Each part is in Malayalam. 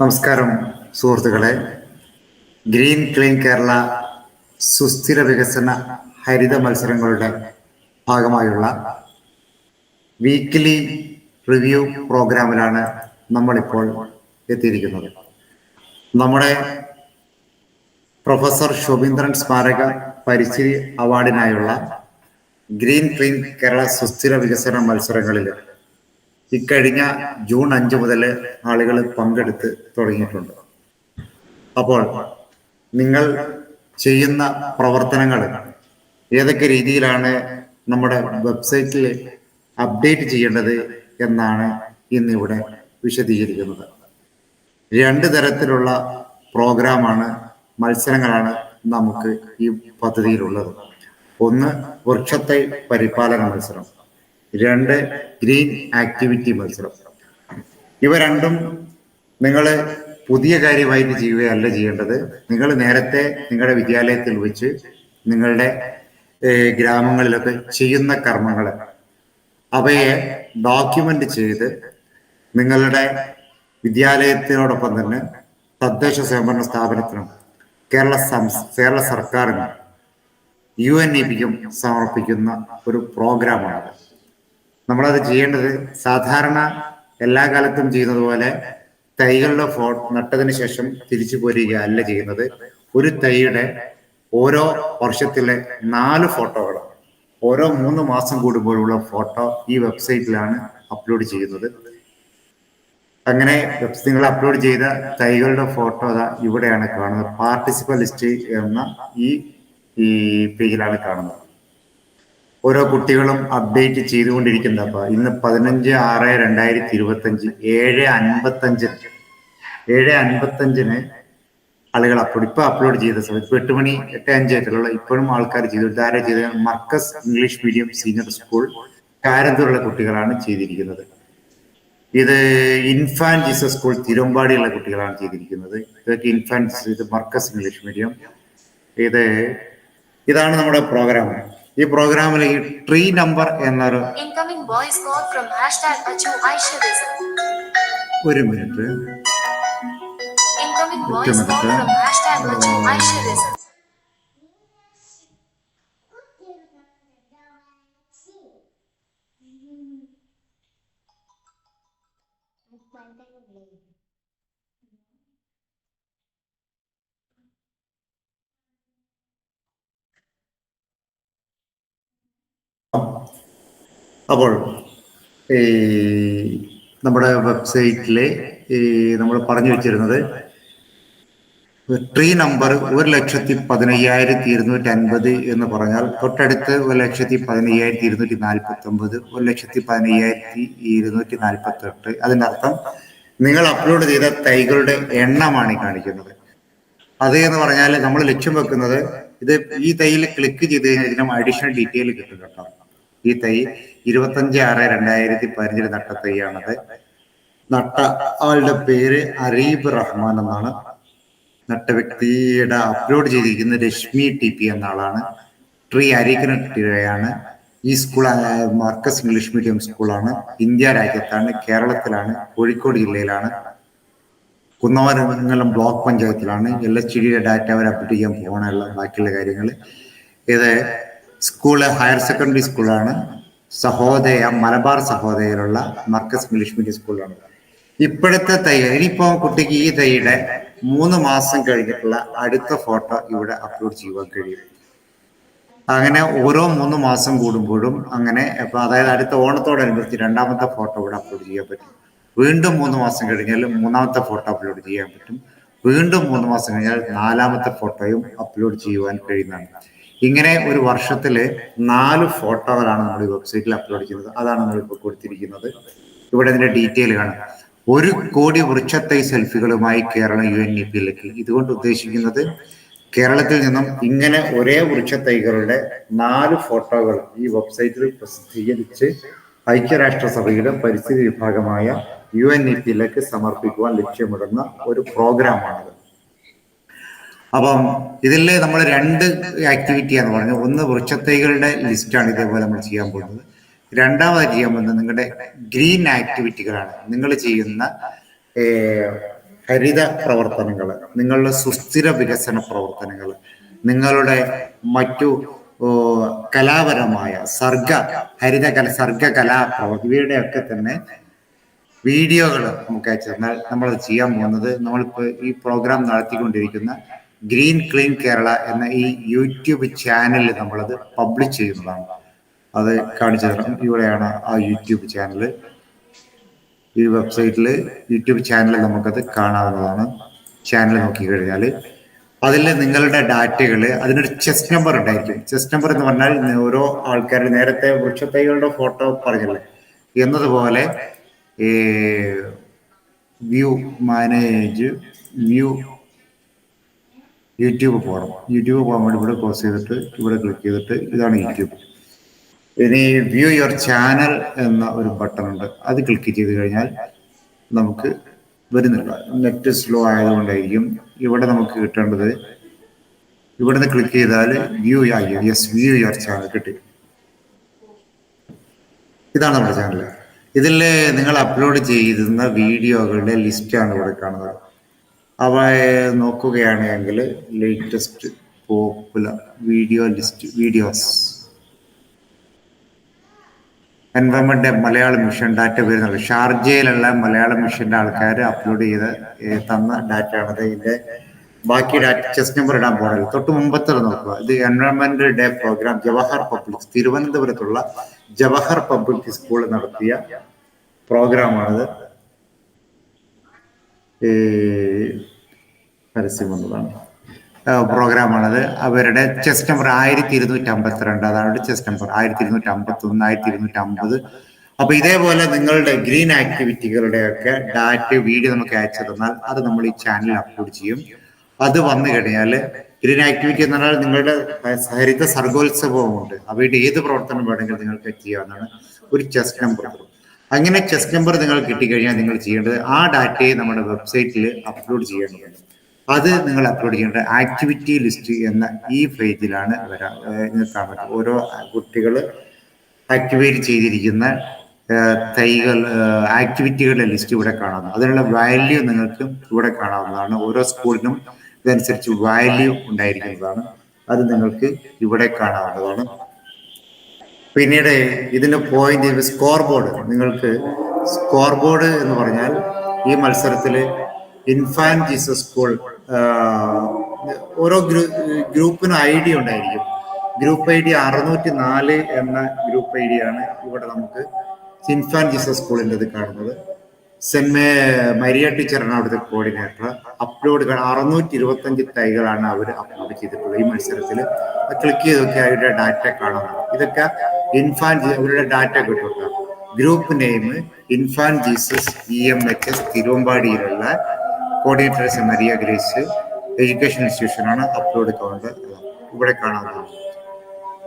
നമസ്കാരം സുഹൃത്തുക്കളെ. ഗ്രീൻ ക്ലീൻ കേരള സുസ്ഥിര വികസന ഹരിത മത്സരങ്ങളുടെ ഭാഗമായുള്ള വീക്ക്ലി റിവ്യൂ പ്രോഗ്രാമിലാണ് നമ്മളിപ്പോൾ എത്തിയിരിക്കുന്നത്. നമ്മുടെ പ്രൊഫസർ ശോഭീന്ദ്രൻ സ്മാരക പരിസ്ഥിതി അവാർഡിനായുള്ള ഗ്രീൻ ക്ലീൻ കേരള സുസ്ഥിര വികസന മത്സരങ്ങളിൽ ഇക്കഴിഞ്ഞ ജൂൺ അഞ്ച് മുതൽ ആളുകൾ പങ്കെടുത്ത് തുടങ്ങിയിട്ടുണ്ട്. അപ്പോൾ നിങ്ങൾ ചെയ്യുന്ന പ്രവർത്തനങ്ങൾ ഏതൊക്കെ രീതിയിലാണ് നമ്മുടെ വെബ്സൈറ്റിൽ അപ്ഡേറ്റ് ചെയ്യേണ്ടത് എന്നാണ് ഇന്നിവിടെ വിശദീകരിക്കുന്നത്. രണ്ട് തരത്തിലുള്ള പ്രോഗ്രാമാണ് മത്സരങ്ങളാണ് നമുക്ക് ഈ പദ്ധതിയിലുള്ളത്. ഒന്ന് വൃക്ഷത്തെ പരിപാലന മത്സരം. രണ്ട് ഗ്രീൻ ആക്ടിവിറ്റി മത്സരം. ഇവ രണ്ടും നിങ്ങൾ പുതിയ കാര്യമായിട്ട് ചെയ്യുകയല്ല ചെയ്യേണ്ടത്. നിങ്ങൾ നേരത്തെ നിങ്ങളുടെ വിദ്യാലയത്തിൽ വെച്ച് നിങ്ങളുടെ ഗ്രാമങ്ങളിലൊക്കെ ചെയ്യുന്ന കർമ്മങ്ങൾ അവയെ ഡോക്യുമെന്റ് ചെയ്ത് നിങ്ങളുടെ വിദ്യാലയത്തിനോടൊപ്പം തന്നെ തദ്ദേശ സ്വയംഭരണ സ്ഥാപനത്തിനും കേരള കേരള സർക്കാരിനും യു എൻ ഇ പിക്കും സമർപ്പിക്കുന്ന ഒരു പ്രോഗ്രാമാണ് നമ്മളത് ചെയ്യേണ്ടത് സാധാരണ എല്ലാ കാലത്തും ചെയ്യുന്നത് പോലെ തൈകളുടെ ഫോ നട്ടതിന് ശേഷം തിരിച്ചു പോരുക അല്ല ചെയ്യുന്നത്. ഒരു തൈയുടെ ഓരോ വർഷത്തിലെ നാല് ഫോട്ടോകൾ ഓരോ മൂന്ന് മാസം കൂടുമ്പോഴുള്ള ഫോട്ടോ ഈ വെബ്സൈറ്റിലാണ് അപ്ലോഡ് ചെയ്യുന്നത്. അങ്ങനെ നിങ്ങൾ അപ്ലോഡ് ചെയ്ത തൈകളുടെ ഫോട്ടോ ഇവിടെയാണ് കാണുന്നത്. പാർട്ടിസിപ്പൽ ലിസ്റ്റ് എന്ന ഈ ഈ പേജിലാണ് കാണുന്നത്. ഓരോ കുട്ടികളും അപ്ഡേറ്റ് ചെയ്തുകൊണ്ടിരിക്കുന്നത് അപ്പൊ ഇന്ന് പതിനഞ്ച് ആറ് രണ്ടായിരത്തി ഇരുപത്തി അഞ്ച് ഏഴ് അൻപത്തഞ്ചിന് ഏഴ് അൻപത്തഞ്ചിന് ആളുകൾ അപ്ലോഡ് ഇപ്പൊ അപ്ലോഡ് ചെയ്ത സമയത്ത് ഇപ്പൊ എട്ട് മണി എട്ട് അഞ്ചായിട്ടുള്ള ഇപ്പോഴും ആൾക്കാർ ചെയ്തു ധാര ചെയ്ത. Markaz English medium senior school കാരന്തൂരുള്ള കുട്ടികളാണ് ചെയ്തിരിക്കുന്നത്. ഇത് ഇൻഫാൻ ജീസസ് സ്കൂൾ തിരുവമ്പാടിയുള്ള കുട്ടികളാണ് ചെയ്തിരിക്കുന്നത്. ഇതൊക്കെ ഇൻഫാൻ ഇത് മർക്കസ് ഇംഗ്ലീഷ് മീഡിയം. ഇത് ഇതാണ് നമ്മുടെ പ്രോഗ്രാം ഈ പ്രോഗ്രാമിലേക്ക് ട്രീ നമ്പർ എന്നൊരു ഒരു മിനിറ്റ് ഒരു മിനിറ്റ് അപ്പോൾ ഈ നമ്മുടെ വെബ്സൈറ്റിലെ ഈ നമ്മൾ പറഞ്ഞു വെച്ചിരുന്നത് ട്രീ നമ്പർ ഒരു ലക്ഷത്തി പതിനയ്യായിരത്തി ഇരുന്നൂറ്റി അൻപത് എന്ന് പറഞ്ഞാൽ തൊട്ടടുത്ത് ഒരു ലക്ഷത്തി പതിനയ്യായിരത്തി ഇരുന്നൂറ്റി നാൽപ്പത്തി ഒമ്പത് ഒരു ലക്ഷത്തി പതിനയ്യായിരത്തി ഇരുന്നൂറ്റി നാൽപ്പത്തി എട്ട് അതിന്റെ അർത്ഥം നിങ്ങൾ അപ്ലോഡ് ചെയ്ത തൈകളുടെ എണ്ണമാണ് ഈ കാണിക്കുന്നത്. അത് എന്ന് പറഞ്ഞാൽ നമ്മൾ ലക്ഷ്യം വെക്കുന്നത് ഇത് ഈ തൈയിൽ ക്ലിക്ക് ചെയ്ത് കഴിഞ്ഞാൽ ഇതിനും അഡീഷണൽ ഡീറ്റെയിൽ കിട്ടും കേട്ടോ. ഈ തൈ ഇരുപത്തഞ്ച് ആറ് രണ്ടായിരത്തി പതിനഞ്ചിൽ നട്ട തൈയാണത്. നട്ട ആളുടെ പേര് അരീബ് റഹ്മാൻ എന്നാണ്. നട്ട വ്യക്തിയുടെ അപ്ലോഡ് ചെയ്തിരിക്കുന്നത് രശ്മി ടി പി എന്ന ആളാണ്. ട്രീ അരീക്കനട്ടിയാണ് ഈ സ്കൂൾ മാർക്കസ് ഇംഗ്ലീഷ് മീഡിയം സ്കൂളാണ്. ഇന്ത്യ രാജ്യത്താണ് കേരളത്തിലാണ് കോഴിക്കോട് ജില്ലയിലാണ്. കുന്നമരങ്ങളും ബ്ലോക്ക് പഞ്ചായത്തിലാണ്. എൽ എച്ച് ഡാറ്റ അവർ അപ്ഡേറ്റ് ചെയ്യാൻ പോകണമുള്ള ബാക്കിയുള്ള കാര്യങ്ങൾ. ഇത് സ്കൂൾ ഹയർ സെക്കൻഡറി സ്കൂളാണ്. സഹോദയ മലബാർ സഹോദയയിലുള്ള മർക്കസ് ഇംഗ്ലീഷ് മീഡിയം സ്കൂളാണ്. ഇപ്പോഴത്തെ തൈ ഇനിയിപ്പോ കുട്ടിക്ക് ഈ തൈയുടെ മൂന്ന് മാസം കഴിഞ്ഞിട്ടുള്ള അടുത്ത ഫോട്ടോ ഇവിടെ അപ്ലോഡ് ചെയ്യുവാൻ കഴിയും. അങ്ങനെ ഓരോ മൂന്ന് മാസം കൂടുമ്പോഴും അങ്ങനെ ഇപ്പൊ അതായത് അടുത്ത ഓണത്തോടനുബന്ധിച്ച് രണ്ടാമത്തെ ഫോട്ടോ ഇവിടെ അപ്ലോഡ് ചെയ്യാൻ പറ്റും. വീണ്ടും മൂന്ന് മാസം കഴിഞ്ഞാൽ മൂന്നാമത്തെ ഫോട്ടോ അപ്ലോഡ് ചെയ്യാൻ പറ്റും. വീണ്ടും മൂന്ന് മാസം കഴിഞ്ഞാൽ നാലാമത്തെ ഫോട്ടോയും അപ്ലോഡ് ചെയ്യുവാൻ കഴിയുന്നതാണ്. ഇങ്ങനെ ഒരു വർഷത്തിൽ നാല് ഫോട്ടോകളാണ് നമ്മൾ ഈ വെബ്സൈറ്റിൽ അപ്ലോഡ് ചെയ്യുന്നത്. അതാണ് നമ്മളിപ്പോൾ കൊടുത്തിരിക്കുന്നത്. ഇവിടെ ഇതിന്റെ ഡീറ്റെയിൽ കാണാം. ഒരു കോടി വൃക്ഷത്തൈ സെൽഫികളുമായി കേരളം യു എൻ ഇ പിയിലേക്ക് ഇതുകൊണ്ട് ഉദ്ദേശിക്കുന്നത് കേരളത്തിൽ നിന്നും ഇങ്ങനെ ഒരേ വൃക്ഷത്തൈകളുടെ നാല് ഫോട്ടോകൾ ഈ വെബ്സൈറ്റിൽ പ്രസിദ്ധീകരിച്ച് ഐക്യരാഷ്ട്രസഭയുടെ പരിസ്ഥിതി വിഭാഗമായ യു എൻ ഇ പിയിലേക്ക് സമർപ്പിക്കുവാൻ ലക്ഷ്യമിടുന്ന ഒരു പ്രോഗ്രാമാണിത് അപ്പം ഇതിൽ നമ്മൾ രണ്ട് ആക്ടിവിറ്റി എന്ന് പറഞ്ഞു ഒന്ന് വൃക്ഷത്തൈകളുടെ ലിസ്റ്റാണ് ഇതേപോലെ നമ്മൾ ചെയ്യാൻ പോകുന്നത്. രണ്ടാമത് ചെയ്യാൻ പോകുന്നത് നിങ്ങളുടെ ഗ്രീൻ ആക്ടിവിറ്റികളാണ് നിങ്ങൾ ചെയ്യുന്ന ഹരിത പ്രവർത്തനങ്ങൾ നിങ്ങളുടെ സുസ്ഥിര വികസന പ്രവർത്തനങ്ങൾ നിങ്ങളുടെ മറ്റു കലാപരമായ സർഗ ഹരിത കല സർഗ കലാപ്രവർത്തി ഇവയുടെ ഇവയുടെയൊക്കെ തന്നെ വീഡിയോകൾ നമുക്ക് അയച്ചു തന്നാൽ നമ്മളത് ചെയ്യാൻ പോകുന്നത്. നമ്മളിപ്പോൾ ഈ പ്രോഗ്രാം നടത്തിക്കൊണ്ടിരിക്കുന്ന ഗ്രീൻ ക്ലീൻ കേരള എന്ന ഈ യൂട്യൂബ് ചാനലിൽ നമ്മളത് പബ്ലിഷ് ചെയ്യുന്നതാണ്. അത് കാണിച്ചു തരാം. ഇവിടെയാണ് ആ യൂട്യൂബ് ചാനൽ ഈ വെബ്സൈറ്റിൽ യൂട്യൂബ് ചാനൽ നമുക്കത് കാണാവുന്നതാണ്. ചാനൽ നോക്കി കഴിഞ്ഞാൽ അതിൽ നിങ്ങളുടെ ഡാറ്റകൾ അതിനൊരു ചെസ് നമ്പർ ഉണ്ടായിരിക്കും. ചെസ് നമ്പർ എന്ന് പറഞ്ഞാൽ ഓരോ ആൾക്കാർ നേരത്തെ വൃക്ഷത്തൈകളുടെ ഫോട്ടോ പറഞ്ഞല്ലേ? എന്നതുപോലെ വ്യൂ മാനേജ് വ്യൂ യൂട്യൂബ് പോകണം. യൂട്യൂബ് പോകാൻ വേണ്ടി ഇവിടെ ക്ലോസ് ചെയ്തിട്ട് ഇവിടെ ക്ലിക്ക് ചെയ്തിട്ട് ഇതാണ് യൂട്യൂബ്. ഇനി വ്യൂ യുവർ ചാനൽ എന്ന ഒരു ബട്ടൺ ഉണ്ട്. അത് ക്ലിക്ക് ചെയ്ത് കഴിഞ്ഞാൽ നമുക്ക് വരുന്നില്ല. നെറ്റ് സ്ലോ ആയതുകൊണ്ടായിരിക്കും ഇവിടെ നമുക്ക് കിട്ടേണ്ടത് ഇവിടെ നിന്ന് ക്ലിക്ക് ചെയ്താൽ വ്യൂ ആയി. യെസ് വ്യൂ യുവർ ചാനൽ കിട്ടി. ഇതാണ് നമ്മുടെ ചാനൽ ഇതിൽ നിങ്ങൾ അപ്ലോഡ് ചെയ്യുന്ന വീഡിയോകളുടെ ലിസ്റ്റാണ് ഇവിടെ കാണുന്നത്. അവ നോക്കുകയാണെങ്കിൽ latest popular video list videos environment Malayalam mission data വരുന്നുണ്ട്. ഷാർജയിലുള്ള മലയാളം മിഷന്റെ ആൾക്കാർ അപ്ലോഡ് ചെയ്ത് തന്ന ഡാറ്റ ആണത് ഇതിന്റെ ബാക്കി ഡാറ്റ ചെസ് നമ്പർ ഇടാൻ പോകണില്ല തൊട്ട് മുമ്പത്തെ നോക്കുക. ഇത് environment day programme Jawahar public തിരുവനന്തപുരത്തുള്ള ജവഹർ പബ്ലിക് സ്കൂൾ നടത്തിയ പ്രോഗ്രാമാണിത് പരസ്യം വന്നതാണ്. പ്രോഗ്രാമാണത്. അവരുടെ ചെസ് നമ്പർ ആയിരത്തി ഇരുന്നൂറ്റി അമ്പത്തിരണ്ട് അതാണ് ചെസ് നമ്പർ. ആയിരത്തി ഇരുന്നൂറ്റി അമ്പത്തി ഒന്ന് ആയിരത്തി ഇരുന്നൂറ്റി അമ്പത് അപ്പൊ ഇതേപോലെ നിങ്ങളുടെ ഗ്രീൻ ആക്ടിവിറ്റികളുടെ ഒക്കെ ഡാറ്റ വീഡിയോ നമുക്ക് അയച്ചു തന്നാൽ അത് നമ്മൾ ഈ ചാനലിൽ അപ്ലോഡ് ചെയ്യും. അത് വന്നു കഴിഞ്ഞാൽ ഗ്രീൻ ആക്ടിവിറ്റി എന്ന് പറഞ്ഞാൽ നിങ്ങളുടെ ഹരിത സർഗോത്സവമുണ്ട് അവയുടെ ഏത് പ്രവർത്തനം വേണമെങ്കിലും നിങ്ങൾക്ക് ചെയ്യാവുന്നതാണ്. ഒരു ചെസ് നമ്പർ അങ്ങനെ ചെസ് നമ്പർ നിങ്ങൾ കിട്ടിക്കഴിഞ്ഞാൽ നിങ്ങൾ ചെയ്യേണ്ടത് ആ ഡാറ്റയെ നമ്മുടെ വെബ്സൈറ്റിൽ അപ്ലോഡ് ചെയ്യേണ്ടതുണ്ട് അത് നിങ്ങൾ അപ്ലോഡ് ചെയ്യേണ്ട ആക്ടിവിറ്റി ലിസ്റ്റ് എന്ന ഈ പേജിലാണ് വരാ കാണാൻ ഓരോ കുട്ടികൾ ആക്ടിവേറ്റ് ചെയ്തിരിക്കുന്ന തൈകൾ ആക്ടിവിറ്റികളുടെ ലിസ്റ്റ് ഇവിടെ കാണാവുന്നു അതിനുള്ള വാല്യൂ നിങ്ങൾക്ക് ഇവിടെ കാണാവുന്നതാണ്. ഓരോ സ്കൂളിനും ഇതനുസരിച്ച് വാല്യൂ ഉണ്ടായിരിക്കുന്നതാണ്. അത് നിങ്ങൾക്ക് ഇവിടെ കാണാവുന്നതാണ്. പിന്നീട് ഇതിന്റെ പോയിന്റ് സ്കോർ ബോർഡ് നിങ്ങൾക്ക് സ്കോർ ബോർഡ് എന്ന് പറഞ്ഞാൽ ഈ മത്സരത്തിൽ ഇൻഫാൻ ജീസസ് സ്കൂൾ ഓരോ ഗ്രൂ ഗ്രൂപ്പിന് ഐ ഡി ഉണ്ടായിരിക്കും. ഗ്രൂപ്പ് ഐ ഡി അറുന്നൂറ്റി നാല് എന്ന ഗ്രൂപ്പ് ഐ ഡി ആണ് ഇവിടെ നമുക്ക് ഇൻഫാൻ ജീസസ് സ്കൂളിന്റെത് കാണുന്നത്. സെന്റ് മേ മരിയ ടീച്ചറാണ് അവിടുത്തെ കോർഡിനേറ്റർ അപ്ലോഡ് അറുന്നൂറ്റി ഇരുപത്തഞ്ച് തൈകളാണ് അവർ അപ്ലോഡ് ചെയ്തിട്ടുള്ളത് ഈ മത്സരത്തിൽ ക്ലിക്ക് ചെയ്തൊക്കെ അവരുടെ ഡാറ്റ കാണാനാണ് ഇതൊക്കെ ഇൻഫാൻ അവരുടെ ഡാറ്റ കിട്ടുക. Group name infant Jesus E M H S തിരുവമ്പാടിയിലുള്ള coordinator Maria grace education ഇൻസ്റ്റിറ്റ്യൂഷനാണ് അപ്ലോഡ് കൗണ്ട് ഇവിടെ കാണാവുന്നതാണ്.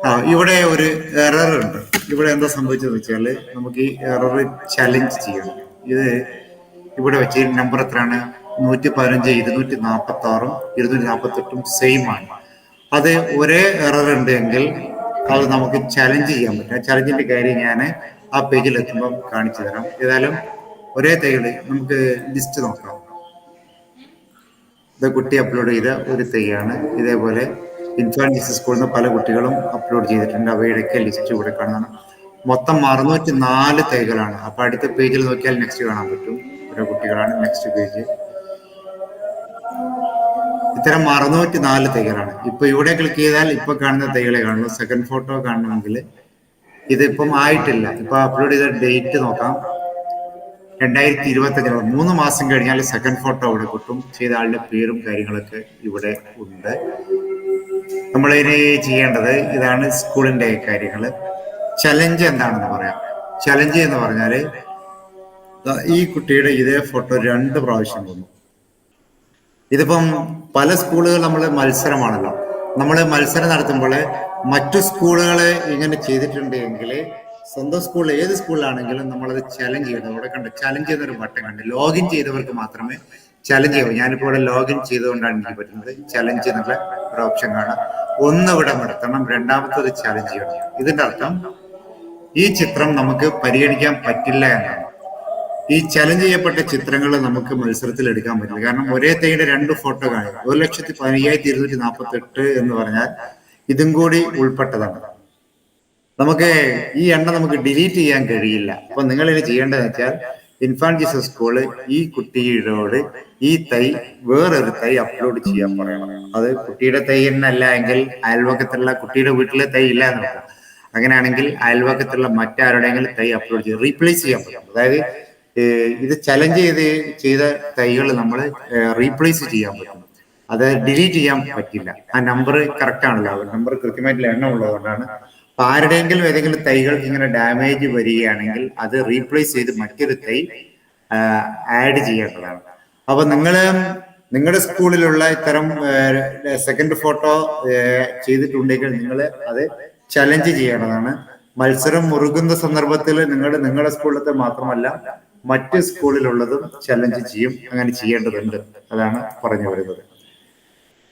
ആ ഇവിടെ ഒരു എറർ ഉണ്ട്. ഇവിടെ എന്താ സംഭവിച്ചതെന്ന് വെച്ചാൽ നമുക്ക് ഈ എറർ ചലഞ്ച് ചെയ്യണം ഇത് ഇവിടെ വെച്ച് നമ്പർ എത്രയാണ്? നൂറ്റി പതിനഞ്ച് ഇരുന്നൂറ്റി നാൽപ്പത്തി ആറും ഇരുന്നൂറ്റി നാൽപ്പത്തെട്ടും സെയിം ആണ്. അത് ഒരേ എറർ ഉണ്ട് എങ്കിൽ അത് നമുക്ക് ചലഞ്ച് ചെയ്യാൻ പറ്റും. ചലഞ്ചിന്റെ കാര്യം ഞാൻ ആ പേജിൽ എത്തുമ്പോൾ കാണിച്ചു തരാം. ഏതായാലും ഒരേ തൈകൾ നമുക്ക് ലിസ്റ്റ് നോക്കാം. ഇത് കുട്ടി അപ്ലോഡ് ചെയ്ത ഒരു തൈയാണ് ഇതേപോലെ ഇൻഫാൻ സ്കൂളിൽ നിന്ന് പല കുട്ടികളും അപ്ലോഡ് ചെയ്തിട്ടുണ്ട്. അവയുടെയൊക്കെ ലിസ്റ്റ് ഇവിടെ കാണുന്നതാണ് മൊത്തം അറുന്നൂറ്റി നാല് തൈകളാണ് അപ്പൊ അടുത്ത പേജിൽ നോക്കിയാൽ നെക്സ്റ്റ് കാണാൻ പറ്റും. ഓരോ കുട്ടികളാണ് നെക്സ്റ്റ് പേജ് ഇത്തരം അറുന്നൂറ്റി നാല് തൈകളാണ്. ഇപ്പൊ ഇവിടെ ക്ലിക്ക് ചെയ്താൽ ഇപ്പൊ കാണുന്ന തൈകളെ കാണുള്ളൂ സെക്കൻഡ് ഫോട്ടോ കാണണമെങ്കിൽ ഇത് ഇതിപ്പം ആയിട്ടില്ല. ഇപ്പൊ അപ്ലോഡ് ചെയ്ത ഡേറ്റ് നോക്കാം. രണ്ടായിരത്തി ഇരുപത്തി മൂന്ന് മാസം കഴിഞ്ഞാൽ സെക്കൻഡ് ഫോട്ടോ അവിടെ കിട്ടും. ചെയ്ത ആളുടെ പേരും കാര്യങ്ങളൊക്കെ ഇവിടെ ഉണ്ട്. നമ്മൾ ഇനി ചെയ്യേണ്ടത് ഇതാണ് സ്കൂളിന്റെ കാര്യങ്ങൾ. ചലഞ്ച് എന്താണെന്ന് പറയാം. ചലഞ്ച് എന്ന് പറഞ്ഞാൽ ഈ കുട്ടിയുടെ ഇതേ ഫോട്ടോ രണ്ട് പ്രാവശ്യം വന്നു. ഇതിപ്പം പല സ്കൂളുകൾ നമ്മൾ മത്സരമാണല്ലോ. നമ്മൾ മത്സരം നടത്തുമ്പോൾ മറ്റു സ്കൂളുകളെ ഇങ്ങനെ ചെയ്തിട്ടുണ്ട് എങ്കിൽ സ്വന്തം സ്കൂൾ ഏത് സ്കൂളിലാണെങ്കിലും നമ്മളത് ചലഞ്ച് ചെയ്യണം അവിടെ കണ്ട് ചലഞ്ച് ചെയ്യുന്ന ഒരു ബട്ടൺ കണ്ട് ലോഗിൻ ചെയ്തവർക്ക് മാത്രമേ ചലഞ്ച് ചെയ്യൂ ഞാനിപ്പോൾ ഇവിടെ ലോഗിൻ ചെയ്തുകൊണ്ടാണ് എനിക്ക് പറ്റുന്നത്. ചലഞ്ച് എന്നുള്ള ഒരു ഓപ്ഷൻ കാണാം. ഒന്ന് ഇവിടെ നിർത്തണം. രണ്ടാമത്തത് ചലഞ്ച് ചെയ്യണം. ഇതിന്റെ അർത്ഥം ഈ ചിത്രം നമുക്ക് പരിഗണിക്കാൻ പറ്റില്ല എന്നാണ്. ഈ ചലഞ്ച് ചെയ്യപ്പെട്ട ചിത്രങ്ങൾ നമുക്ക് മത്സരത്തിൽ എടുക്കാൻ പറ്റില്ല. കാരണം ഒരേ തൈയുടെ രണ്ട് ഫോട്ടോ കാണുക. ഒരു ലക്ഷത്തി പതിനയ്യായിരത്തി ഇരുന്നൂറ്റി നാൽപ്പത്തി എട്ട് എന്ന് പറഞ്ഞാൽ ഇതും കൂടി ഉൾപ്പെട്ടതാണ്. നമുക്ക് ഈ എണ്ണം നമുക്ക് ഡിലീറ്റ് ചെയ്യാൻ കഴിയില്ല. അപ്പൊ നിങ്ങൾ ഇനി ചെയ്യേണ്ടതെന്ന് വെച്ചാൽ ഇൻഫാൻ ജീസസ് സ്കൂൾ ഈ കുട്ടിയോട് ഈ തൈ വേറൊരു തൈ അപ്ലോഡ് ചെയ്യാൻ പറയണം. അത് കുട്ടിയുടെ തൈ എന്നല്ല എങ്കിൽ അയൽവക്കത്തുള്ള കുട്ടിയുടെ വീട്ടിലെ തൈ ഇല്ല എന്ന് അങ്ങനെയാണെങ്കിൽ അയൽവക്കത്തുള്ള മറ്റാരുടെയെങ്കിലും തൈ അപ്ലോഡ് ചെയ്ത് റീപ്ലേസ് ചെയ്യാൻ പറ്റും അതായത് ഇത് ചലഞ്ച് ചെയ്ത് ചെയ്ത തൈകൾ നമ്മൾ റീപ്ലേസ് ചെയ്യാൻ പറ്റും. അത് ഡിലീറ്റ് ചെയ്യാൻ പറ്റില്ല. ആ നമ്പർ കറക്റ്റ് ആണല്ലോ. നമ്പർ കൃത്യമായിട്ടുള്ള എണ്ണം ഉള്ളതുകൊണ്ടാണ്. അപ്പൊ ആരുടെയെങ്കിലും ഏതെങ്കിലും തൈകൾ ഇങ്ങനെ ഡാമേജ് വരികയാണെങ്കിൽ അത് റീപ്ലേസ് ചെയ്ത് മറ്റൊരു തൈ ആഡ് ചെയ്യേണ്ടതാണ്. അപ്പൊ നിങ്ങൾ നിങ്ങളുടെ സ്കൂളിലുള്ള ഇത്തരം സെക്കൻഡ് ഫോട്ടോ ചെയ്തിട്ടുണ്ടെങ്കിൽ നിങ്ങൾ അത് ചലഞ്ച് ചെയ്യേണ്ടതാണ്. മത്സരം മുറുകുന്ന സന്ദർഭത്തിൽ നിങ്ങളുടെ നിങ്ങളുടെ സ്കൂളിലത്തെ മാത്രമല്ല മറ്റ് സ്കൂളിലുള്ളതും ചലഞ്ച് ചെയ്യും അങ്ങനെ ചെയ്യേണ്ടതുണ്ട്. അതാണ് പറഞ്ഞു വരുന്നത്.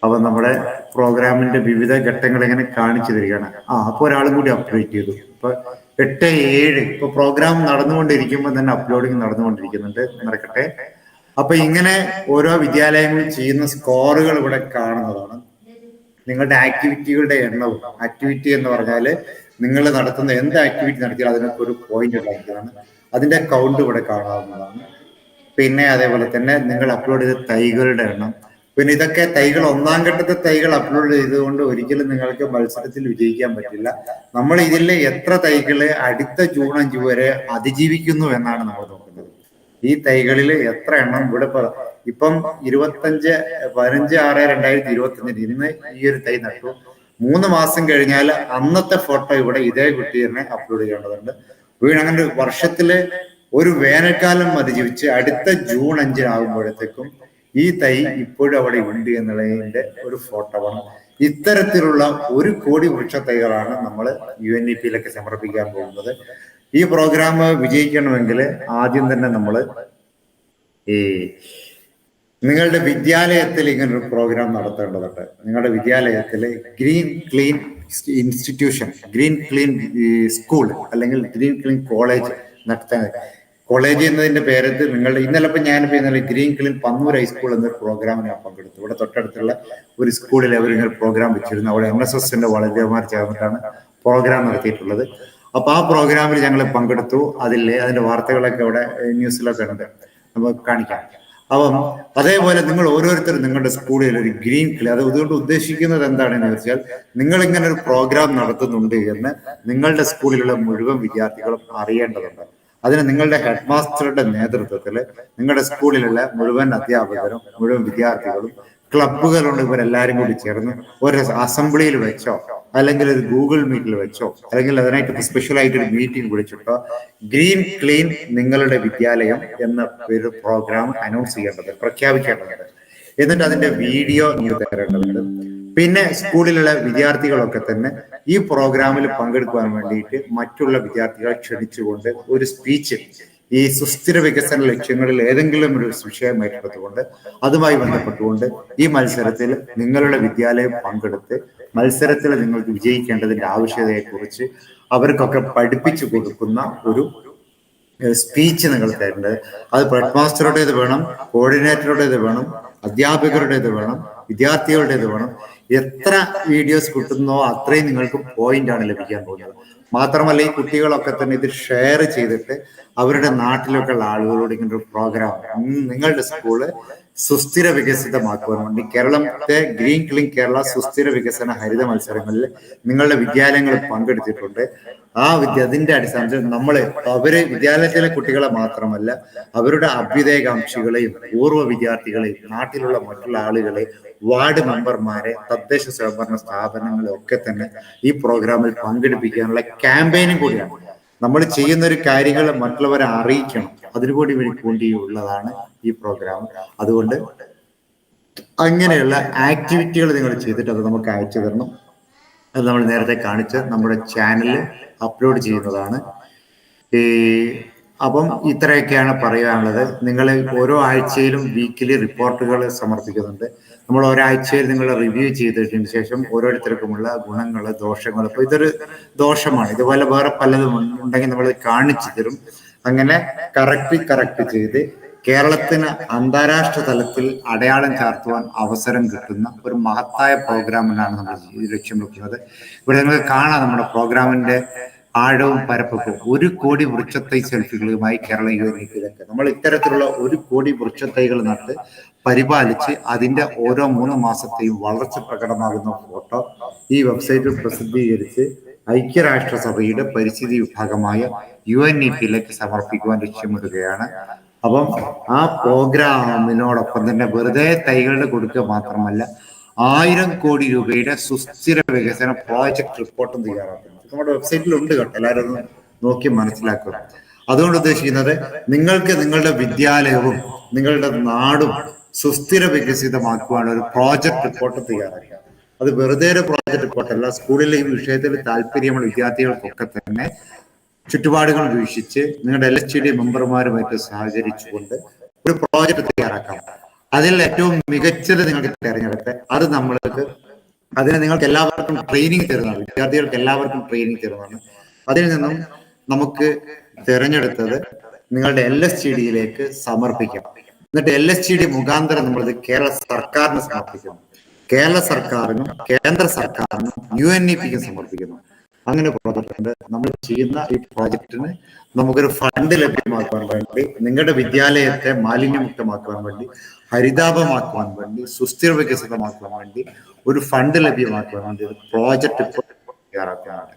അപ്പൊ നമ്മുടെ പ്രോഗ്രാമിന്റെ വിവിധ ഘട്ടങ്ങൾ ഇങ്ങനെ കാണിച്ചു തരികയാണ്. ആ അപ്പൊ ഒരാളും കൂടി അപ്ഡേറ്റ് ചെയ്തു. ഇപ്പൊ എട്ട് ഏഴ് ഇപ്പൊ പ്രോഗ്രാം നടന്നുകൊണ്ടിരിക്കുമ്പോൾ തന്നെ അപ്ലോഡിങ് നടന്നുകൊണ്ടിരിക്കുന്നുണ്ട്. നടക്കട്ടെ. അപ്പൊ ഇങ്ങനെ ഓരോ വിദ്യാലയങ്ങളും ചെയ്യുന്ന സ്കോറുകൾ ഇവിടെ കാണുന്നതാണ്. നിങ്ങളുടെ ആക്ടിവിറ്റികളുടെ എണ്ണവും ആക്ടിവിറ്റി എന്ന് പറഞ്ഞാൽ നിങ്ങൾ നടത്തുന്ന എന്ത് ആക്ടിവിറ്റി നടത്തിയാലും അതിനൊക്കെ ഒരു പോയിന്റ് ഉണ്ടായിരിക്കുന്നതാണ്. അതിന്റെ കൗണ്ട് ഇവിടെ കാണാവുന്നതാണ്. പിന്നെ അതേപോലെ തന്നെ നിങ്ങൾ അപ്ലോഡ് ചെയ്ത തൈകളുടെ എണ്ണം. പിന്നെ ഇതൊക്കെ തൈകൾ ഒന്നാം ഘട്ടത്തെ തൈകൾ അപ്ലോഡ് ചെയ്തുകൊണ്ട് ഒരിക്കലും നിങ്ങൾക്ക് മത്സരത്തിൽ വിജയിക്കാൻ പറ്റില്ല. നമ്മൾ ഇതിൽ എത്ര തൈകൾ അടുത്ത ജൂൺ അഞ്ച് വരെ അതിജീവിക്കുന്നു എന്നാണ് നമ്മൾ നോക്കുന്നത്. ഈ തൈകളിൽ എത്ര എണ്ണം ഇവിടെ ഇപ്പം ഇരുപത്തഞ്ച് പതിനഞ്ച് ആറ് രണ്ടായിരത്തി ഇരുപത്തഞ്ചിന് ഇന്ന് ഈ ഒരു തൈ നട്ടു. മൂന്ന് മാസം കഴിഞ്ഞാൽ അന്നത്തെ ഫോട്ടോ ഇവിടെ ഇതേ കുട്ടി തന്നെ അപ്ലോഡ് ചെയ്യേണ്ടതുണ്ട്. വീണ് അങ്ങനെ വർഷത്തിൽ ഒരു വേനൽക്കാലം അതിജീവിച്ച് അടുത്ത ജൂൺ അഞ്ചിനാകുമ്പോഴത്തേക്കും ഈ തൈ ഇപ്പോഴും അവിടെ ഉണ്ട് എന്നുള്ളതിന്റെ ഒരു ഫോട്ടോ ആണ്. ഇത്തരത്തിലുള്ള ഒരു കോടി വൃക്ഷ തൈകളാണ് നമ്മൾ യു എൻ ഇ പിയിലൊക്കെ സമർപ്പിക്കാൻ പോകുന്നത്. ഈ പ്രോഗ്രാം വിജയിക്കണമെങ്കിൽ ആദ്യം തന്നെ നമ്മൾ ഈ നിങ്ങളുടെ വിദ്യാലയത്തിൽ ഇങ്ങനൊരു പ്രോഗ്രാം നടത്തേണ്ടതുണ്ട്. നിങ്ങളുടെ വിദ്യാലയത്തിൽ green clean institution green clean school അല്ലെങ്കിൽ ഗ്രീൻ ക്ലീൻ കോളേജ് നടത്താൻ കോളേജ് എന്നതിന്റെ പേരത്ത് നിങ്ങളുടെ ഇന്നലെ ഇപ്പൊ ഞാനിപ്പോൾ ഇന്നലെ ഗ്രീൻ ക്ലീൻ പന്നൂർ ഹൈസ്കൂൾ എന്നൊരു പ്രോഗ്രാമിന് ഞാൻ പങ്കെടുത്തു. ഇവിടെ തൊട്ടടുത്തുള്ള ഒരു സ്കൂളിൽ അവർ ഇങ്ങനെ പ്രോഗ്രാം വെച്ചിരുന്നു. അവിടെ എം എസ് എസിന്റെ വളരെമാർ ചേർന്നിട്ടാണ് പ്രോഗ്രാം നടത്തിയിട്ടുള്ളത്. അപ്പൊ ആ പ്രോഗ്രാമിൽ ഞങ്ങൾ പങ്കെടുത്തു. അതിൽ അതിന്റെ വാർത്തകളൊക്കെ അവിടെ ന്യൂസിലൊക്കെ ഉണ്ട്. നമുക്ക് കാണിക്കാം. അപ്പം അതേപോലെ നിങ്ങൾ ഓരോരുത്തരും നിങ്ങളുടെ സ്കൂളിൽ ഒരു ഗ്രീൻ ക്ലേ അത് അതുകൊണ്ട് ഉദ്ദേശിക്കുന്നത് എന്താണെന്ന് വെച്ചാൽ നിങ്ങൾ ഇങ്ങനെ ഒരു പ്രോഗ്രാം നടത്തുന്നുണ്ട് എന്ന് നിങ്ങളുടെ സ്കൂളിലുള്ള മുഴുവൻ വിദ്യാർത്ഥികളും അറിയേണ്ടതുണ്ട്. അതിന് നിങ്ങളുടെ ഹെഡ് മാസ്റ്ററുടെ നേതൃത്വത്തിൽ നിങ്ങളുടെ സ്കൂളിലുള്ള മുഴുവൻ അധ്യാപകരും മുഴുവൻ വിദ്യാർത്ഥികളും ക്ലബുകളുണ്ട് ഇവരെല്ലാരും കൂടി ചേർന്ന് ഒരു അസംബ്ലിയിൽ വെച്ചോ അല്ലെങ്കിൽ ഒരു ഗൂഗിൾ മീറ്റിൽ വെച്ചോ അല്ലെങ്കിൽ അതിനായിട്ട് സ്പെഷ്യൽ ആയിട്ട് ഒരു മീറ്റിംഗ് വിളിച്ചിട്ടോ ഗ്രീൻ ക്ലീൻ നിങ്ങളുടെ വിദ്യാലയം എന്ന ഒരു പ്രോഗ്രാം അനൗൺസ് ചെയ്യേണ്ടത് പ്രഖ്യാപിക്കേണ്ടത് എന്നിട്ട് അതിന്റെ വീഡിയോ നിങ്ങൾ തരേണ്ടതുണ്ട് പിന്നെ സ്കൂളിലുള്ള വിദ്യാർത്ഥികളൊക്കെ തന്നെ ഈ പ്രോഗ്രാമിൽ പങ്കെടുക്കുവാൻ വേണ്ടിയിട്ട് മറ്റുള്ള വിദ്യാർത്ഥികളെ ക്ഷണിച്ചുകൊണ്ട് ഒരു സ്പീച്ച് ഈ സുസ്ഥിര വികസന ലക്ഷ്യങ്ങളിൽ ഏതെങ്കിലും ഒരു വിഷയം ഏറ്റെടുത്തുകൊണ്ട് അതുമായി ബന്ധപ്പെട്ടുകൊണ്ട് ഈ മത്സരത്തിൽ നിങ്ങളുടെ വിദ്യാലയം പങ്കെടുത്ത് മത്സരത്തിൽ നിങ്ങൾ വിജയിക്കേണ്ടതിന്റെ ആവശ്യകതയെക്കുറിച്ച് അവർക്കൊക്കെ പഠിപ്പിച്ചു കൊടുക്കുന്ന ഒരു സ്പീച്ച് നിങ്ങൾ തരേണ്ടത്. അത് ഹെഡ് മാസ്റ്ററുടേത് വേണം കോർഡിനേറ്ററുടേത് വേണം അധ്യാപകരുടേത് വേണം വിദ്യാർത്ഥികളുടേത് വേണം. എത്ര വീഡിയോസ് കിട്ടുന്നോ അത്രയും നിങ്ങൾക്ക് പോയിന്റ് ആണ് ലഭിക്കാൻ പോകുന്നത്. മാത്രമല്ല ഈ കുട്ടികളൊക്കെ തന്നെ ഇത് ഷെയർ ചെയ്തിട്ട് അവരുടെ നാട്ടിലൊക്കെ ഉള്ള ആളുകളോട് ഇങ്ങനെ ഒരു പ്രോഗ്രാം നിങ്ങളുടെ സ്കൂൾ സുസ്ഥിര വികസിതമാക്കുവാൻ വേണ്ടി കേരളത്തെ ഗ്രീൻ ക്ലീൻ കേരള സുസ്ഥിര വികസന ഹരിത മത്സരങ്ങളിൽ നിങ്ങളുടെ വിദ്യാലയങ്ങൾ പങ്കെടുത്തിട്ടുണ്ട്. ആ വിദ്യ അതിന്റെ അടിസ്ഥാനത്തിൽ നമ്മൾ അവർ വിദ്യാലയത്തിലെ കുട്ടികളെ മാത്രമല്ല അവരുടെ അഭ്യുദയകാംക്ഷികളെയും പൂർവ വിദ്യാർത്ഥികളെയും നാട്ടിലുള്ള മറ്റുള്ള ആളുകളെ വാർഡ് മെമ്പർമാരെ തദ്ദേശ സ്വയംഭരണ സ്ഥാപനങ്ങളെ ഒക്കെ തന്നെ ഈ പ്രോഗ്രാമിൽ പങ്കെടുപ്പിക്കാനുള്ള ക്യാമ്പയിനും കൂടിയാണ്. നമ്മൾ ചെയ്യുന്ന ഒരു കാര്യങ്ങൾ മറ്റുള്ളവരെ അറിയിക്കണം. അതിനുകൂടി വേണ്ടിയുള്ളതാണ് ഈ പ്രോഗ്രാം അതുകൊണ്ട് അങ്ങനെയുള്ള ആക്ടിവിറ്റികൾ നിങ്ങൾ ചെയ്തിട്ട് അത് നമുക്ക് അയച്ചു തരണം. അത് നമ്മൾ നേരത്തെ കാണിച്ച് നമ്മുടെ ചാനലിൽ അപ്ലോഡ് ചെയ്യുന്നതാണ്. ഈ അപ്പം ഇത്രയൊക്കെയാണ് പറയാനുള്ളത്. നിങ്ങൾ ഓരോ ആഴ്ചയിലും വീക്കിലി റിപ്പോർട്ടുകൾ സമർപ്പിക്കുന്നുണ്ട്. നമ്മൾ ഒരാഴ്ചയിൽ നിങ്ങൾ റിവ്യൂ ചെയ്തതിന് ശേഷം ഓരോരുത്തർക്കുമുള്ള ഗുണങ്ങൾ ദോഷങ്ങൾ. അപ്പോൾ ഇതൊരു ദോഷമാണ്. ഇതുപോലെ വേറെ പലതും ഉണ്ടെങ്കിൽ നമ്മൾ കാണിച്ചു തരും. അങ്ങനെ കറക്റ്റ് കറക്റ്റ് ചെയ്ത് കേരളത്തിന് അന്താരാഷ്ട്ര തലത്തിൽ അടയാളം ചാർത്തുവാൻ അവസരം കിട്ടുന്ന ഒരു മഹത്തായ പ്രോഗ്രാമിനാണ് നമ്മൾ ലക്ഷ്യം വെക്കുന്നത്. ഇവിടെ നിങ്ങൾക്ക് കാണാം നമ്മുടെ പ്രോഗ്രാമിന്റെ ആഴവും പരപ്പും ഒരു കോടി വൃക്ഷത്തൈ സെൽഫികളുമായി കേരള യൂണിറ്റിലൊക്കെ നമ്മൾ ഇത്തരത്തിലുള്ള ഒരു കോടി വൃക്ഷത്തൈകൾ നട്ട് പരിപാലിച്ച് അതിന്റെ ഓരോ മൂന്ന് മാസത്തെയും വളർച്ച പ്രകടമാകുന്ന ഫോട്ടോ ഈ വെബ്സൈറ്റിൽ പ്രസിദ്ധീകരിച്ച് ഐക്യരാഷ്ട്രസഭയുടെ പരിസ്ഥിതി വിഭാഗമായ യു എൻ ഇ പിയിലേക്ക് സമർപ്പിക്കുവാൻ ലക്ഷ്യമിടുകയാണ്. അപ്പം ആ പ്രോഗ്രാമിനോടൊപ്പം തന്നെ വെറുതെ തൈകളുടെ കൊടുക്കുക മാത്രമല്ല ആയിരം കോടി രൂപയുടെ സുസ്ഥിര വികസന പ്രോജക്ട് റിപ്പോർട്ടും തയ്യാറാക്കുന്നു. നമ്മുടെ വെബ്സൈറ്റിൽ ഉണ്ട് കേട്ടോ എല്ലാവരും ഒന്ന് നോക്കി മനസ്സിലാക്കുക. അതുകൊണ്ട് ഉദ്ദേശിക്കുന്നത് നിങ്ങൾക്ക് നിങ്ങളുടെ വിദ്യാലയവും നിങ്ങളുടെ നാടും സുസ്ഥിര വികസിതമാക്കുവാനുള്ള ഒരു പ്രോജക്ട് റിപ്പോർട്ട് തയ്യാറാക്കുക. അത് വെറുതെ ഒരു പ്രോജക്റ്റ് പോട്ടല്ല സ്കൂളിലെ ഈ വിഷയത്തിൽ താല്പര്യമുള്ള വിദ്യാർത്ഥികൾക്കൊക്കെ തന്നെ ചുറ്റുപാടുകൾ വീക്ഷിച്ച് നിങ്ങളുടെ എൽ എച്ച് ഡി മെമ്പർമാരുമായിട്ട് സഹകരിച്ചുകൊണ്ട് ഒരു പ്രോജക്റ്റ് തയ്യാറാക്കാം. അതിൽ ഏറ്റവും മികച്ചത് നിങ്ങൾക്ക് തിരഞ്ഞെടുത്ത് അത് നമ്മൾക്ക് അതിന് നിങ്ങൾക്ക് എല്ലാവർക്കും ട്രെയിനിങ് തരുന്നതാണ്. വിദ്യാർത്ഥികൾക്ക് എല്ലാവർക്കും ട്രെയിനിങ് തരുന്നതാണ്. അതിൽ നിന്നും നമുക്ക് തിരഞ്ഞെടുത്തത് നിങ്ങളുടെ എൽ എസ് ഡി ഡിയിലേക്ക് സമർപ്പിക്കാം. എന്നിട്ട് എൽ എസ് ഡി ഡി മുഖാന്തരം നമ്മളത് കേരള സർക്കാരിന് സമർപ്പിക്കുന്നു. കേരള സർക്കാരിനും കേന്ദ്ര സർക്കാരിനും യു എൻ ഇ പിക്കും സമർപ്പിക്കുന്നു. അങ്ങനെ പ്രോജക്റ്റ് നമ്മൾ ചെയ്യുന്ന ഈ പ്രോജക്റ്റിന് നമുക്കൊരു ഫണ്ട് ലഭ്യമാക്കുവാൻ വേണ്ടി നിങ്ങളുടെ വിദ്യാലയത്തെ മാലിന്യമുക്തമാക്കുവാൻ വേണ്ടി ഹരിതാപമാക്കുവാൻ വേണ്ടി സുസ്ഥിര വികസിതമാക്കുവാൻ വേണ്ടി ഒരു ഫണ്ട് ലഭ്യമാക്കുവാൻ വേണ്ടി ഒരു പ്രോജക്റ്റ് റിപ്പോർട്ട് തയ്യാറാക്കുകയാണ്.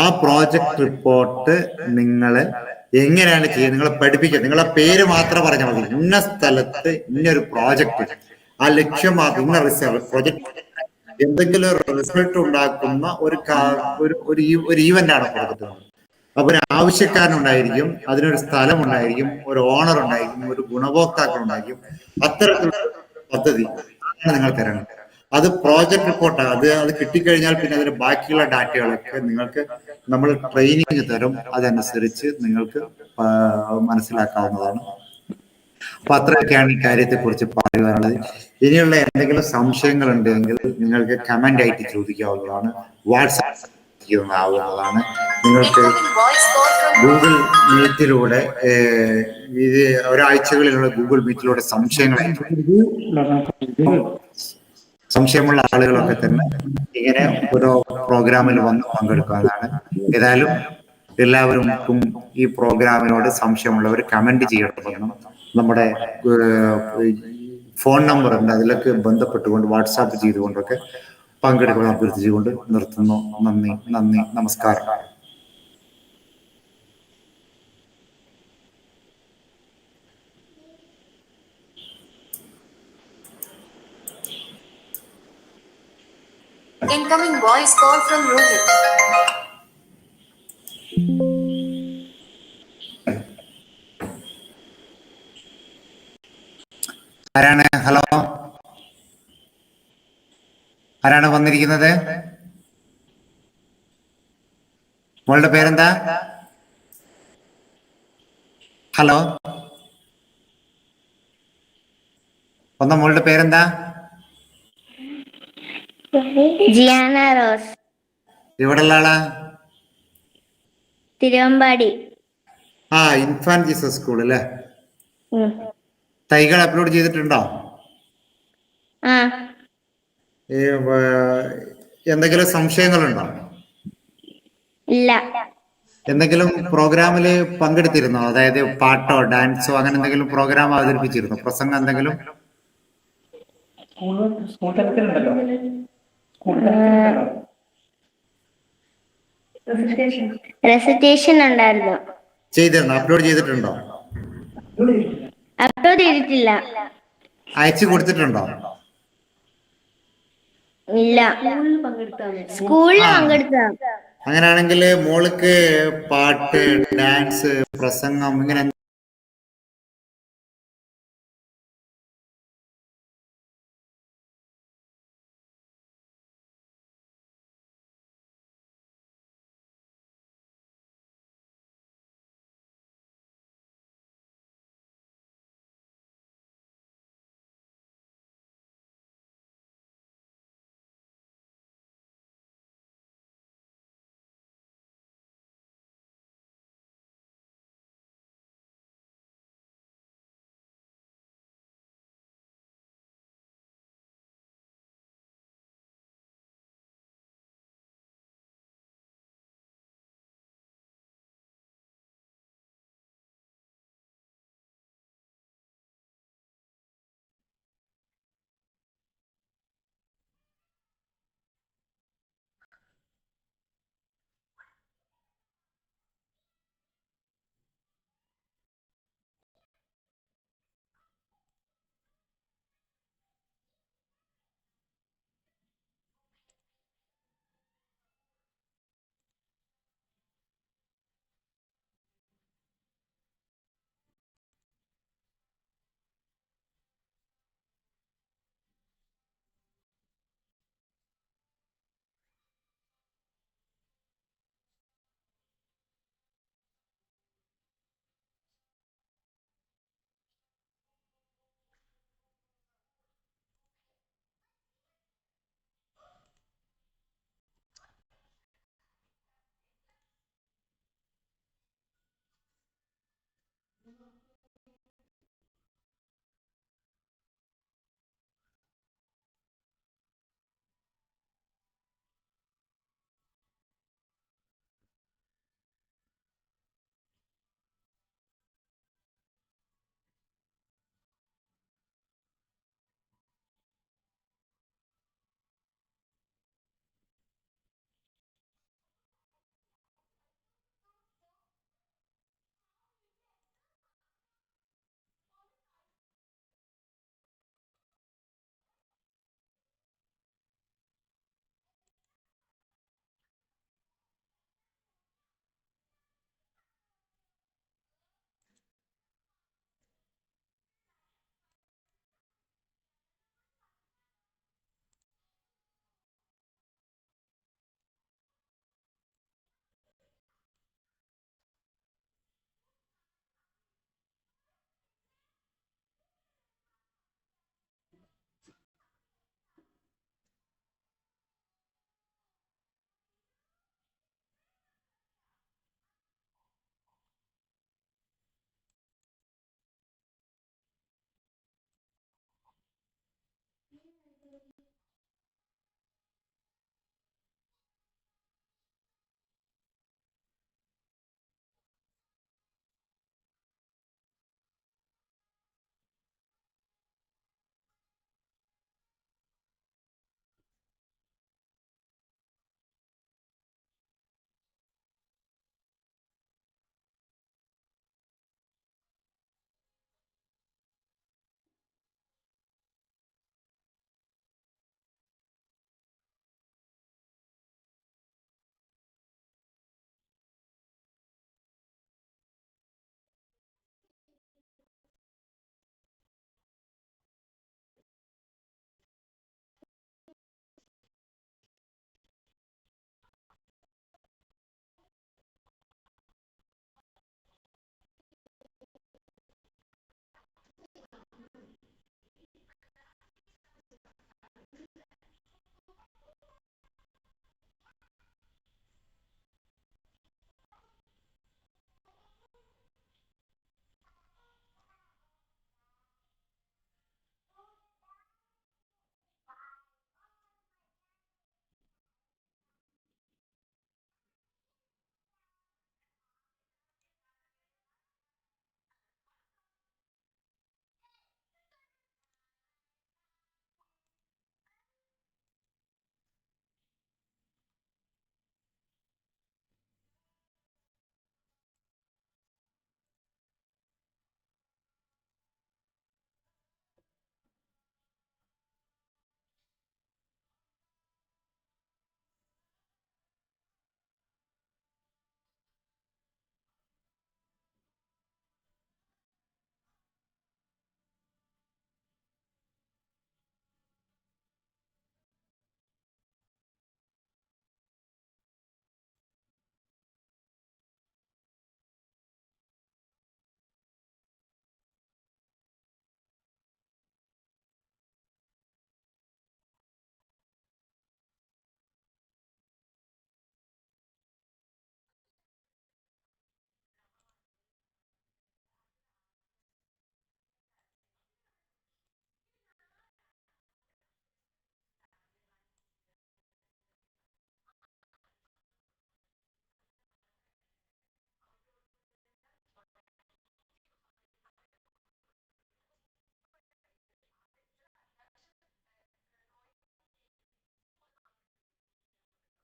ആ പ്രോജക്റ്റ് റിപ്പോർട്ട് നിങ്ങൾ എങ്ങനെയാണ് ചെയ്യുന്നത് നിങ്ങളെ പഠിപ്പിക്കുക. നിങ്ങളെ പേര് മാത്രം പറഞ്ഞാൽ മതി. ഇന്ന സ്ഥലത്ത് ഇന്നൊരു പ്രോജക്റ്റ് ആ ലക്ഷ്യമാക്കുന്ന റിസൾട്ട് പ്രൊജക്ട് എന്തെങ്കിലും റിസൾട്ട് ഉണ്ടാക്കുന്ന ഒരു ഒരു ഈവന്റ് ആണ് കൊടുക്കുന്നത്. അപ്പൊ ഒരു ആവശ്യക്കാരനുണ്ടായിരിക്കും അതിനൊരു സ്ഥലം ഉണ്ടായിരിക്കും ഒരു ഓണർ ഉണ്ടായിരിക്കും ഒരു ഗുണഭോക്താക്കൾ ഉണ്ടായിരിക്കും. അത്തരത്തിലുള്ള പദ്ധതി നിങ്ങൾ തരണം. അത് പ്രോജക്ട് റിപ്പോർട്ട് അത് അത് കിട്ടിക്കഴിഞ്ഞാൽ പിന്നെ അതിന് ബാക്കിയുള്ള ഡാറ്റകളൊക്കെ നിങ്ങൾക്ക് നമ്മൾ ട്രെയിനിങ് തരും. അതനുസരിച്ച് നിങ്ങൾക്ക് മനസ്സിലാക്കാവുന്നതാണ്. അപ്പൊ അത്രയൊക്കെയാണ് ഈ കാര്യത്തെ കുറിച്ച് പറയുവാനുള്ളത്. ഇനിയുള്ള എന്തെങ്കിലും സംശയങ്ങൾ ഉണ്ടെങ്കിൽ നിങ്ങൾക്ക് കമന്റ് ആയിട്ട് ചോദിക്കാവുന്നതാണ്. വാട്സാപ്പ് ആവുന്നതാണ് നിങ്ങൾക്ക് ഗൂഗിൾ മീറ്റിലൂടെ ഇത് ഒരാഴ്ചകളിലുള്ള ഗൂഗിൾ മീറ്റിലൂടെ സംശയങ്ങൾ സംശയമുള്ള ആളുകളൊക്കെ തന്നെ ഇങ്ങനെ ഓരോ പ്രോഗ്രാമിൽ വന്ന് പങ്കെടുക്കുന്നതാണ് ഏതായാലും എല്ലാവർക്കും ഈ പ്രോഗ്രാമിനോട് സംശയമുള്ളവർ കമന്റ് ചെയ്യണമെന്നും നമ്മുടെ ഫോൺ നമ്പർ ഉണ്ട്. അതിലൊക്കെ ബന്ധപ്പെട്ടുകൊണ്ട് വാട്സാപ്പ് ചെയ്തുകൊണ്ടൊക്കെ പങ്കെടുക്കാൻ അഭ്യർത്ഥിച്ചുകൊണ്ട് നിർത്തുന്നു. നന്ദി നന്ദി നമസ്കാരം. Incoming voice call from Rohit. ആരാണ്? ഹലോ? ആരാണ് വന്നിരിക്കുന്നത്? മോളുടെ പേരെന്താ? ഹലോ? ഒന്ന് മോളുടെ പേരെന്താ? ജിയാന റോസ്. ആളാ? തിരുവമ്പാടി. ആ ഇൻഫാൻ ജീസസ് സ്കൂൾ അല്ലേ. തൈകൾ അപ്ലോഡ് ചെയ്തിട്ടുണ്ടോ? എന്തെങ്കിലും സംശയങ്ങളുണ്ടോ? ഇല്ല. എന്തെങ്കിലും പ്രോഗ്രാമിൽ പങ്കെടുത്തിരുന്നോ? അതായത് പാട്ടോ ഡാൻസോ അങ്ങനെ എന്തെങ്കിലും പ്രോഗ്രാം അവതരിപ്പിച്ചിരുന്നോ? പ്രസംഗം എന്തെങ്കിലും? ചെയ്തിരുന്നോ? അപ്ലോഡ് ചെയ്തിട്ടുണ്ടോ? ചെയ്തിട്ടില്ല. അയച്ചു കൊടുത്തിട്ടുണ്ടോ? ഇല്ല. സ്കൂളിൽ പങ്കെടുത്ത അങ്ങനെയാണെങ്കിൽ മോൾക്ക് പാട്ട് ഡാൻസ് പ്രസംഗം ഇങ്ങനെ